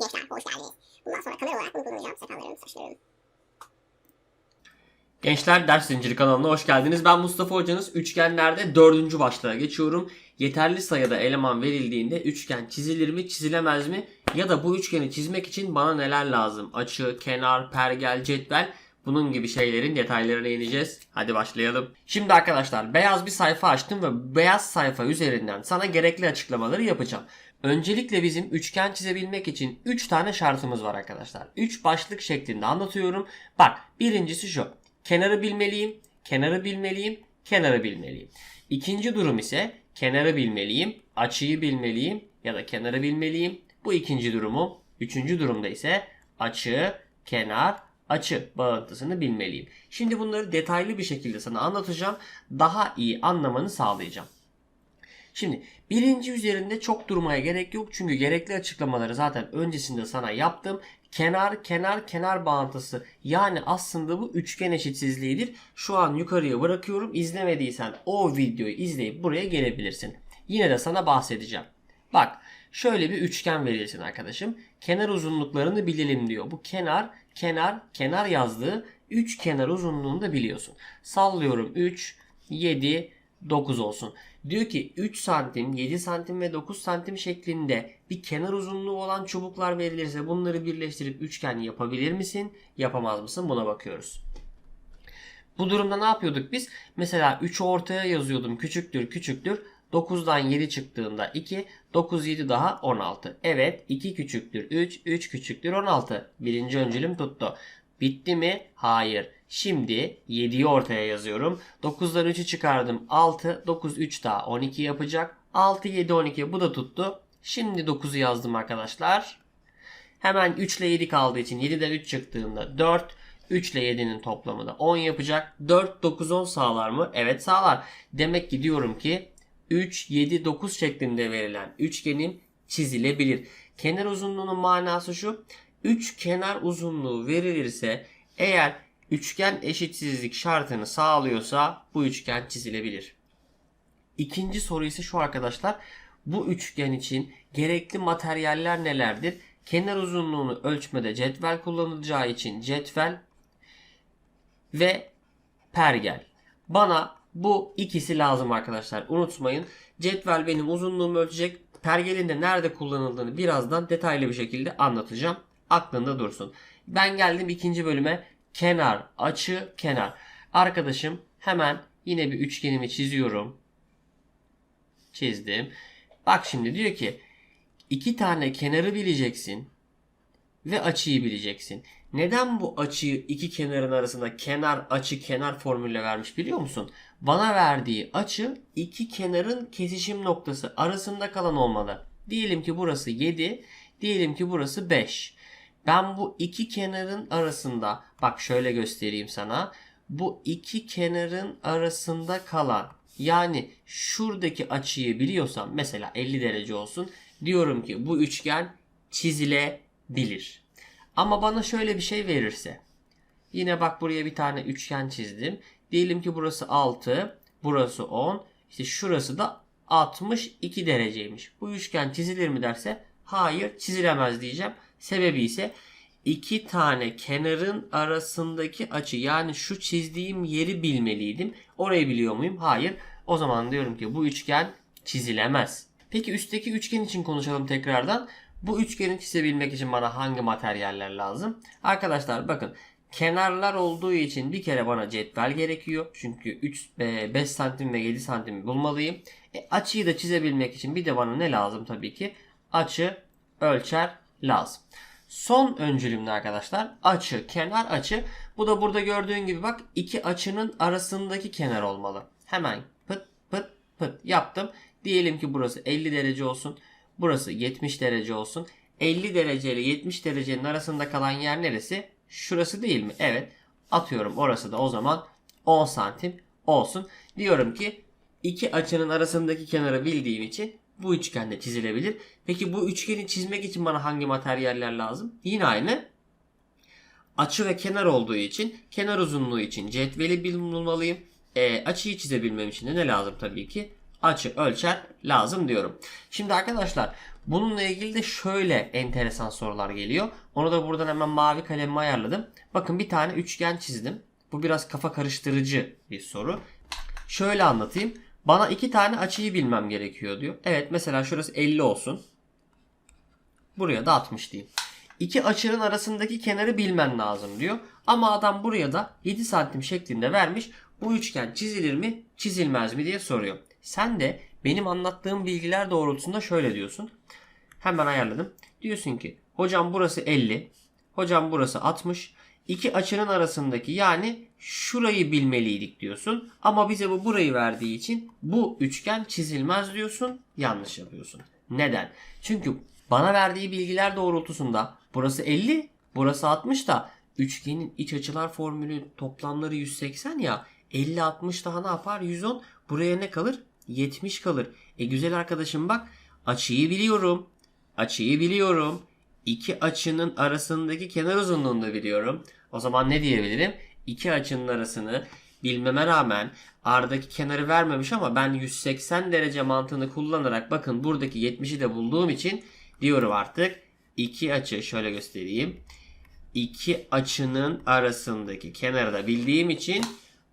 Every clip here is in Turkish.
Gençler hoş geldiniz. Bundan sonra kamera olarak bunu kullanacağım. Sakallarım, saçlarım. Gençler Ders Zinciri kanalına hoş geldiniz. Ben Mustafa Hocanız. Üçgenlerde dördüncü başlığa geçiyorum. Yeterli sayıda eleman verildiğinde üçgen çizilir mi çizilemez mi? Ya da bu üçgeni çizmek için bana neler lazım? Açı, kenar, pergel, cetvel bunun gibi şeylerin detaylarına ineceğiz. Hadi başlayalım. Şimdi arkadaşlar beyaz bir sayfa açtım ve beyaz sayfa üzerinden sana gerekli açıklamaları yapacağım. Öncelikle bizim üçgen çizebilmek için 3 tane şartımız var arkadaşlar. 3 başlık şeklinde anlatıyorum. Bak birincisi şu. Kenarı bilmeliyim, kenarı bilmeliyim, kenarı bilmeliyim. İkinci durum ise kenarı bilmeliyim, açıyı bilmeliyim ya da kenarı bilmeliyim. Bu ikinci durumum. Üçüncü durumda ise açı, kenar, açı bağıntısını bilmeliyim. Şimdi bunları detaylı bir şekilde sana anlatacağım. Daha iyi anlamanı sağlayacağım. Şimdi birinci üzerinde çok durmaya gerek yok. Çünkü gerekli açıklamaları zaten öncesinde sana yaptım. Kenar kenar kenar bağıntısı yani aslında bu üçgen eşitsizliğidir. Şu an yukarıya bırakıyorum. İzlemediysen o videoyu izleyip buraya gelebilirsin. Yine de sana bahsedeceğim. Bak şöyle bir üçgen verilsin arkadaşım. Kenar uzunluklarını bilelim diyor. Bu kenar kenar kenar yazdığı 3 kenar uzunluğunu da biliyorsun. Sallıyorum 3 7 9 olsun. Diyor ki 3 santim, 7 santim ve 9 santim şeklinde bir kenar uzunluğu olan çubuklar verilirse bunları birleştirip üçgen yapabilir misin? Yapamaz mısın? Buna bakıyoruz. Bu durumda ne yapıyorduk biz? Mesela 3'ü ortaya yazıyordum. Küçüktür, küçüktür. 9'dan 7 çıktığında 2, 9 7 daha 16. Evet 2 küçüktür 3, 3 küçüktür 16. Birinci öncülüm tuttu. Bitti mi? Hayır. Şimdi 7'yi ortaya yazıyorum. 9'dan 3'ü çıkardım 6, 9 3 daha 12 yapacak. 6 7 12 bu da tuttu. Şimdi 9'u yazdım arkadaşlar. Hemen 3 ile 7 kaldığı için 7'den 3 çıktığında 4. 3 ile 7'nin toplamı da 10 yapacak. 4, 9, 10 sağlar mı? Evet sağlar. Demek ki diyorum ki 3, 7, 9 şeklinde verilen üçgenin çizilebilir. Kenar uzunluğunun manası şu. 3 kenar uzunluğu verilirse eğer üçgen eşitsizlik şartını sağlıyorsa bu üçgen çizilebilir. İkinci soru ise şu arkadaşlar. Bu üçgen için gerekli materyaller nelerdir? Kenar uzunluğunu ölçmede cetvel kullanılacağı için cetvel ve pergel. Bana bu ikisi lazım arkadaşlar. Unutmayın. Cetvel benim uzunluğumu ölçecek. Pergelin de nerede kullanıldığını birazdan detaylı bir şekilde anlatacağım. Aklında dursun. Ben geldim ikinci bölüme. Kenar, açı, kenar. Arkadaşım hemen yine bir üçgenimi çiziyorum. Çizdim. Bak şimdi diyor ki iki tane kenarı bileceksin ve açıyı bileceksin. Neden bu açıyı iki kenarın arasında kenar açı kenar formülle vermiş biliyor musun? Bana verdiği açı iki kenarın kesişim noktası arasında kalan olmalı. Diyelim ki burası 7, diyelim ki burası 5. Ben bu iki kenarın arasında bak şöyle göstereyim sana. Bu iki kenarın arasında kalan yani şuradaki açıyı biliyorsam mesela 50 derece olsun diyorum ki bu üçgen çizilebilir. Ama bana şöyle bir şey verirse yine bak buraya bir tane üçgen çizdim. Diyelim ki burası 6, burası 10. İşte şurası da 62 dereceymiş. Bu üçgen çizilir mi derse hayır çizilemez diyeceğim. Sebebi ise iki tane kenarın arasındaki açı yani şu çizdiğim yeri bilmeliydim. Orayı biliyor muyum? Hayır. O zaman diyorum ki bu üçgen çizilemez. Peki üstteki üçgen için konuşalım tekrardan. Bu üçgeni çizebilmek için bana hangi materyaller lazım? Arkadaşlar bakın kenarlar olduğu için bir kere bana cetvel gerekiyor. Çünkü 3, 5 santim ve 7 santim bulmalıyım. E, açıyı da çizebilmek için bir de bana ne lazım tabii ki? Açı ölçer lazım. Son öncülümde arkadaşlar açı, kenar açı. Bu da burada gördüğün gibi bak iki açının arasındaki kenar olmalı. Hemen pıt pıt pıt yaptım. Diyelim ki burası 50 derece olsun. Burası 70 derece olsun. 50 derece ile 70 derecenin arasında kalan yer neresi? Şurası değil mi? Evet. Atıyorum orası da o zaman 10 santim olsun. Diyorum ki iki açının arasındaki kenarı bildiğim için bu üçgen de çizilebilir. Peki bu üçgeni çizmek için bana hangi materyaller lazım? Yine aynı. Açı ve kenar olduğu için kenar uzunluğu için cetveli bulmalıyım. E, açıyı çizebilmem için de ne lazım tabii ki? açı ölçer lazım diyorum. Şimdi arkadaşlar bununla ilgili de şöyle enteresan sorular geliyor. Onu da buradan hemen mavi kalemime ayarladım. Bakın bir tane üçgen çizdim. Bu biraz kafa karıştırıcı bir soru. Şöyle anlatayım. Bana iki tane açıyı bilmem gerekiyor diyor. Evet mesela şurası 50 olsun. Buraya da 60 diyeyim. İki açının arasındaki kenarı bilmen lazım diyor. Ama adam buraya da 7 santim şeklinde vermiş. Bu üçgen çizilir mi çizilmez mi diye soruyor. Sen de benim anlattığım bilgiler doğrultusunda şöyle diyorsun. Hemen ayarladım. Diyorsun ki hocam burası 50. Hocam burası 60. İki açının arasındaki yani şurayı bilmeliydik diyorsun. Ama bize bu burayı verdiği için bu üçgen çizilmez diyorsun. Yanlış yapıyorsun. Neden? Çünkü bana verdiği bilgiler doğrultusunda burası 50, burası 60 da üçgenin iç açılar formülü toplamları 180 ya 50 60 daha ne yapar? 110. Buraya ne kalır? 70 kalır. E güzel arkadaşım bak açıyı biliyorum. Açıyı biliyorum. İki açının arasındaki kenar uzunluğunu da biliyorum. O zaman ne diyebilirim? İki açının arasını bilmeme rağmen aradaki kenarı vermemiş ama ben 180 derece mantığını kullanarak bakın buradaki 70'i de bulduğum için diyorum artık iki açı şöyle göstereyim. İki açının arasındaki kenarı da bildiğim için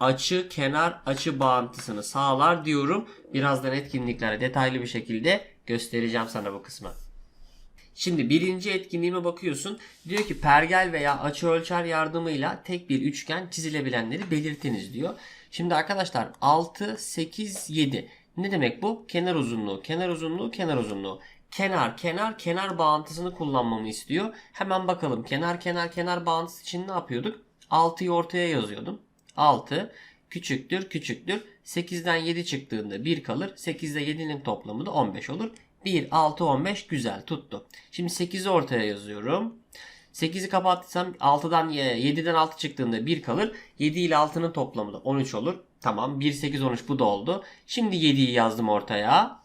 açı kenar açı bağıntısını sağlar diyorum. Birazdan etkinliklerde detaylı bir şekilde göstereceğim sana bu kısmı. Şimdi birinci etkinliğime bakıyorsun. Diyor ki pergel veya açı ölçer yardımıyla tek bir üçgen çizilebilenleri belirtiniz diyor. Şimdi arkadaşlar 6, 8, 7. Ne demek bu? Kenar uzunluğu, kenar uzunluğu, kenar uzunluğu. Kenar, kenar, kenar bağıntısını kullanmamı istiyor. Hemen bakalım. Kenar, kenar, kenar bağıntısı için ne yapıyorduk? 6'yı ortaya yazıyordum. 6 küçüktür, küçüktür. 8'den 7 çıktığında 1 kalır. 8 ile 7'nin toplamı da 15 olur. 1, 6, 15 güzel tuttu. Şimdi 8'i ortaya yazıyorum. 8'i kapatırsam 6'dan 7'den 6 çıktığında 1 kalır. 7 ile 6'nın toplamı da 13 olur. Tamam 1, 8, 13 bu da oldu. Şimdi 7'yi yazdım ortaya.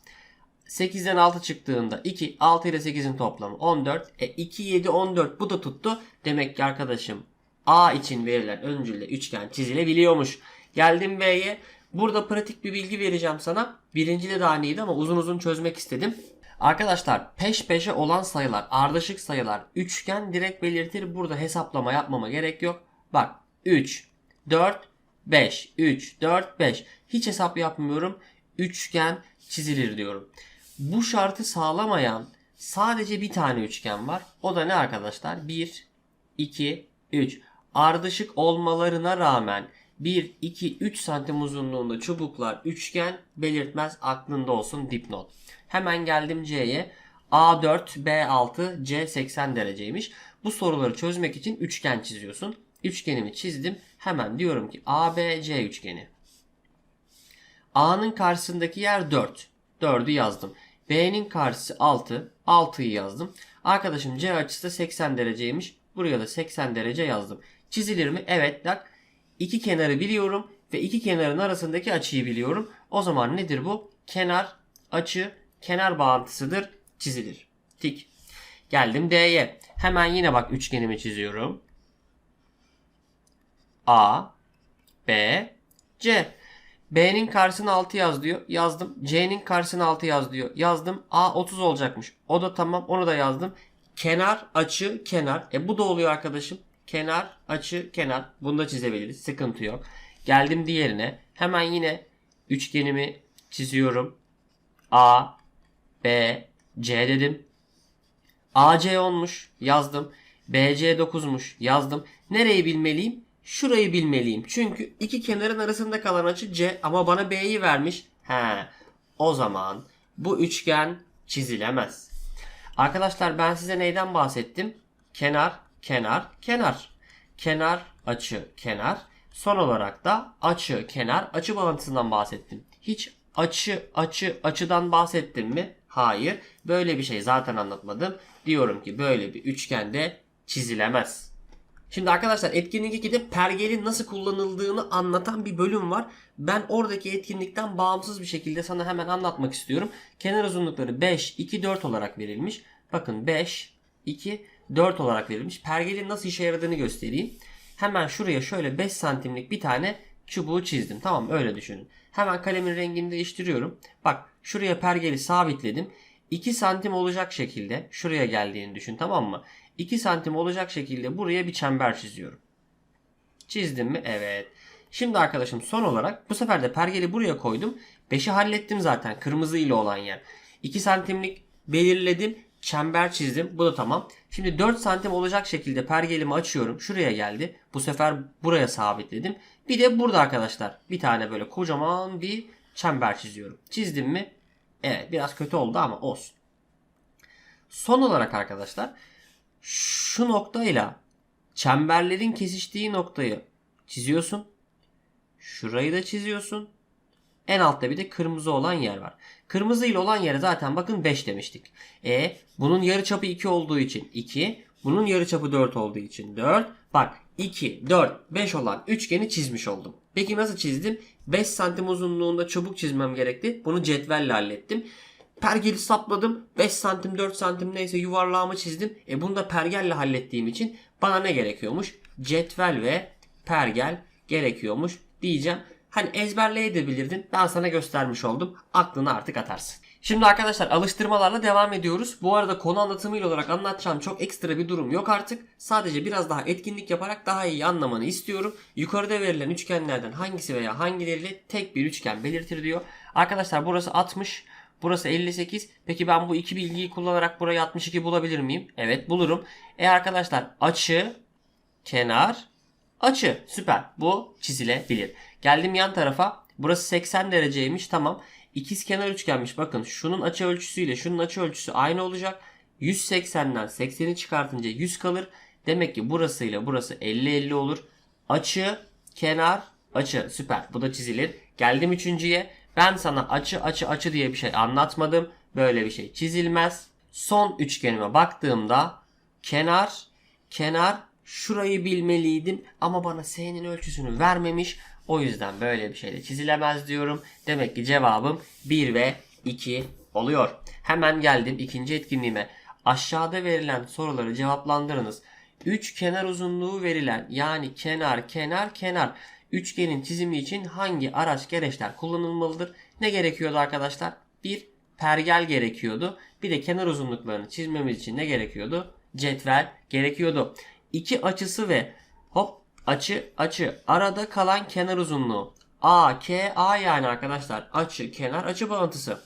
8'den 6 çıktığında 2, 6 ile 8'in toplamı 14. E 2, 7, 14 bu da tuttu. Demek ki arkadaşım A için verilen öncülle üçgen çizilebiliyormuş. Geldim B'ye. Burada pratik bir bilgi vereceğim sana. Birincide daha iyiydi ama uzun uzun çözmek istedim. Arkadaşlar peş peşe olan sayılar, ardışık sayılar, üçgen direkt belirtir. Burada hesaplama yapmama gerek yok. Bak 3, 4, 5, 3, 4, 5. Hiç hesap yapmıyorum. Üçgen çizilir diyorum. Bu şartı sağlamayan sadece bir tane üçgen var. O da ne arkadaşlar? 1, 2, 3. Ardışık olmalarına rağmen 1, 2, 3 santim uzunluğunda çubuklar üçgen belirtmez aklında olsun dipnot. Hemen geldim C'ye. A4, B6, C 80 dereceymiş. Bu soruları çözmek için üçgen çiziyorsun. Üçgenimi çizdim. Hemen diyorum ki ABC üçgeni. A'nın karşısındaki yer 4. 4'ü yazdım. B'nin karşısı 6. 6'yı yazdım. Arkadaşım C açısı da 80 dereceymiş. Buraya da 80 derece yazdım. Çizilir mi? Evet. Bak iki kenarı biliyorum ve iki kenarın arasındaki açıyı biliyorum. O zaman nedir bu? Kenar, açı, kenar bağıntısıdır. Çizilir. Tik. Geldim D'ye. Hemen yine bak üçgenimi çiziyorum. A, B, C. B'nin karşısına 6 yaz diyor. Yazdım. C'nin karşısına 6 yaz diyor. Yazdım. A 30 olacakmış. O da tamam. Onu da yazdım. Kenar, açı, kenar. E bu da oluyor arkadaşım. Kenar, açı, kenar. Bunu da çizebiliriz. Sıkıntı yok. Geldim diğerine. Hemen yine üçgenimi çiziyorum. A, B, C dedim. AC 10'muş. Yazdım. BC 9'muş. Yazdım. Nereyi bilmeliyim? Şurayı bilmeliyim. Çünkü iki kenarın arasında kalan açı C ama bana B'yi vermiş. He. O zaman bu üçgen çizilemez. Arkadaşlar ben size neyden bahsettim? Kenar, kenar, kenar. Kenar, açı, kenar. Son olarak da açı, kenar, açı bağıntısından bahsettim. Hiç açı, açı, açıdan bahsettim mi? Hayır. Böyle bir şey zaten anlatmadım. Diyorum ki böyle bir üçgende çizilemez. Şimdi arkadaşlar etkinlik 2'de pergelin nasıl kullanıldığını anlatan bir bölüm var. Ben oradaki etkinlikten bağımsız bir şekilde sana hemen anlatmak istiyorum. Kenar uzunlukları 5, 2, 4 olarak verilmiş. Bakın 5, 2, 4 olarak verilmiş. Pergelin nasıl işe yaradığını göstereyim. Hemen şuraya şöyle 5 santimlik bir tane çubuğu çizdim. Tamam öyle düşünün. Hemen kalemin rengini değiştiriyorum. Bak şuraya pergeli sabitledim. 2 santim olacak şekilde şuraya geldiğini düşün tamam mı? 2 santim olacak şekilde buraya bir çember çiziyorum. Çizdim mi? Evet. Şimdi arkadaşım son olarak bu sefer de pergeli buraya koydum. 5'i hallettim zaten kırmızı ile olan yer. 2 santimlik belirledim. Çember çizdim. Bu da tamam. Şimdi 4 santim olacak şekilde pergelimi açıyorum. Şuraya geldi. Bu sefer buraya sabitledim. Bir de burada arkadaşlar bir tane böyle kocaman bir çember çiziyorum. Çizdim mi? Evet biraz kötü oldu ama olsun. Son olarak arkadaşlar şu noktayla çemberlerin kesiştiği noktayı çiziyorsun. Şurayı da çiziyorsun. En altta bir de kırmızı olan yer var. Kırmızı ile olan yere zaten bakın 5 demiştik. E bunun yarıçapı 2 olduğu için 2. Bunun yarıçapı 4 olduğu için 4. Bak 2, 4, 5 olan üçgeni çizmiş oldum. Peki nasıl çizdim? 5 santim uzunluğunda çubuk çizmem gerekti. Bunu cetvelle hallettim. Pergeli sapladım. 5 santim 4 santim neyse yuvarlağımı çizdim. E bunu da pergelle hallettiğim için bana ne gerekiyormuş? Cetvel ve pergel gerekiyormuş diyeceğim. Hani ezberleyebilirdin. Ben sana göstermiş oldum. Aklını artık atarsın. Şimdi arkadaşlar alıştırmalarla devam ediyoruz. Bu arada konu anlatımıyla olarak anlatacağım çok ekstra bir durum yok artık. Sadece biraz daha etkinlik yaparak daha iyi anlamanı istiyorum. Yukarıda verilen üçgenlerden hangisi veya hangileriyle tek bir üçgen belirtir diyor. Arkadaşlar burası 60. Burası 58. Peki ben bu iki bilgiyi kullanarak burayı 62 bulabilir miyim? Evet bulurum. E arkadaşlar açı, kenar, açı. Süper. Bu çizilebilir. Geldim yan tarafa. Burası 80 dereceymiş. Tamam. İkiz kenar üçgenmiş. Bakın şunun açı ölçüsüyle şunun açı ölçüsü aynı olacak. 180'den 80'i çıkartınca 100 kalır. Demek ki burasıyla burası 50-50 olur. Açı, kenar, açı. Süper. Bu da çizilir. Geldim üçüncüye. Ben sana açı açı açı diye bir şey anlatmadım. Böyle bir şey çizilmez. Son üçgenime baktığımda kenar, kenar şurayı bilmeliydim ama bana S'nin ölçüsünü vermemiş. O yüzden böyle bir şey de çizilemez diyorum. Demek ki cevabım 1 ve 2 oluyor. Hemen geldim ikinci etkinliğime. Aşağıda verilen soruları cevaplandırınız. 3 kenar uzunluğu verilen yani kenar kenar kenar üçgenin çizimi için hangi araç gereçler kullanılmalıdır? Ne gerekiyordu arkadaşlar? Bir pergel gerekiyordu. Bir de kenar uzunluklarını çizmemiz için ne gerekiyordu? Cetvel gerekiyordu. İki açısı ve hop açı açı arada kalan kenar uzunluğu. A, K, A yani arkadaşlar açı, kenar, açı bağıntısı.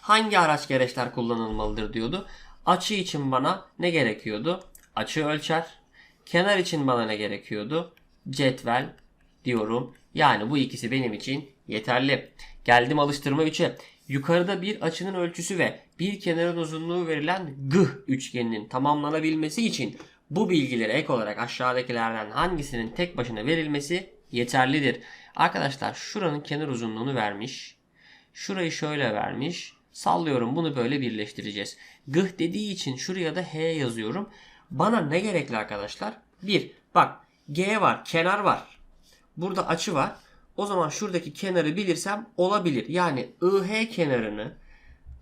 Hangi araç gereçler kullanılmalıdır diyordu. Açı için bana ne gerekiyordu? Açı ölçer. Kenar için bana ne gerekiyordu? Cetvel diyorum. Yani bu ikisi benim için yeterli. Geldim alıştırma 3'e. Yukarıda bir açının ölçüsü ve bir kenarın uzunluğu verilen G üçgeninin tamamlanabilmesi için bu bilgilere ek olarak aşağıdakilerden hangisinin tek başına verilmesi yeterlidir. Arkadaşlar şuranın kenar uzunluğunu vermiş. Şurayı şöyle vermiş. Sallıyorum bunu böyle birleştireceğiz. G dediği için şuraya da H yazıyorum. Bana ne gerekli arkadaşlar? Bir, bak G var, kenar var. Burada açı var. O zaman şuradaki kenarı bilirsem olabilir. Yani IH kenarını,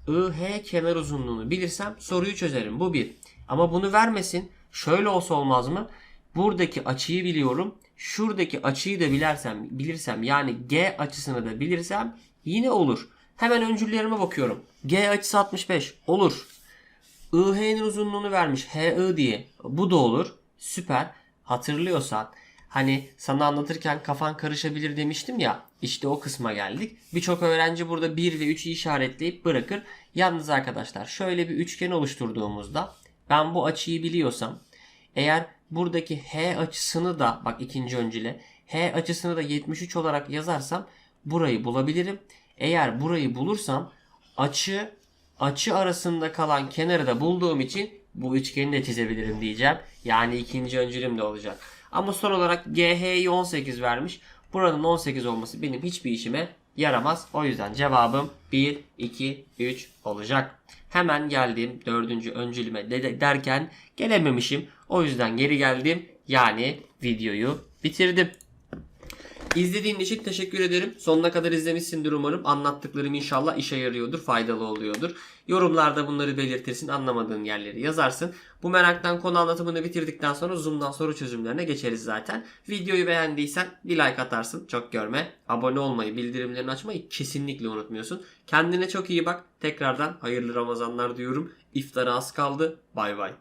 IH kenar uzunluğunu bilirsem soruyu çözerim. Bu bir. Ama bunu vermesin. Şöyle olsa olmaz mı? Buradaki açıyı biliyorum. Şuradaki açıyı da bilersem, bilirsem yani G açısını da bilirsem yine olur. Hemen öncüllerime bakıyorum. G açısı 65. Olur. IH'nin uzunluğunu vermiş. HI diye. Bu da olur. Süper. Hatırlıyorsan hani sana anlatırken kafan karışabilir demiştim ya. İşte o kısma geldik. Birçok öğrenci burada 1 ve 3'ü işaretleyip bırakır. Yalnız arkadaşlar şöyle bir üçgen oluşturduğumuzda ben bu açıyı biliyorsam eğer buradaki H açısını da bak ikinci öncüle H açısını da 73 olarak yazarsam burayı bulabilirim. Eğer burayı bulursam açı açı arasında kalan kenarı da bulduğum için bu üçgeni de çizebilirim diyeceğim. Yani ikinci öncülüm de olacak. Ama son olarak GH'yi 18 vermiş. Buranın 18 olması benim hiçbir işime yaramaz. O yüzden cevabım 1, 2, 3 olacak. Hemen geldim dördüncü öncülüme de derken gelememişim. O yüzden geri geldim. Yani videoyu bitirdim. İzlediğin için teşekkür ederim. Sonuna kadar izlemişsindir umarım. Anlattıklarım inşallah işe yarıyordur, faydalı oluyordur. Yorumlarda bunları belirtirsin, anlamadığın yerleri yazarsın. Bu meraktan konu anlatımını bitirdikten sonra Zoom'dan soru çözümlerine geçeriz zaten. Videoyu beğendiysen bir like atarsın, çok görme. Abone olmayı, bildirimlerini açmayı kesinlikle unutmuyorsun. Kendine çok iyi bak. Tekrardan hayırlı Ramazanlar diyorum. İftara az kaldı. Bay bay.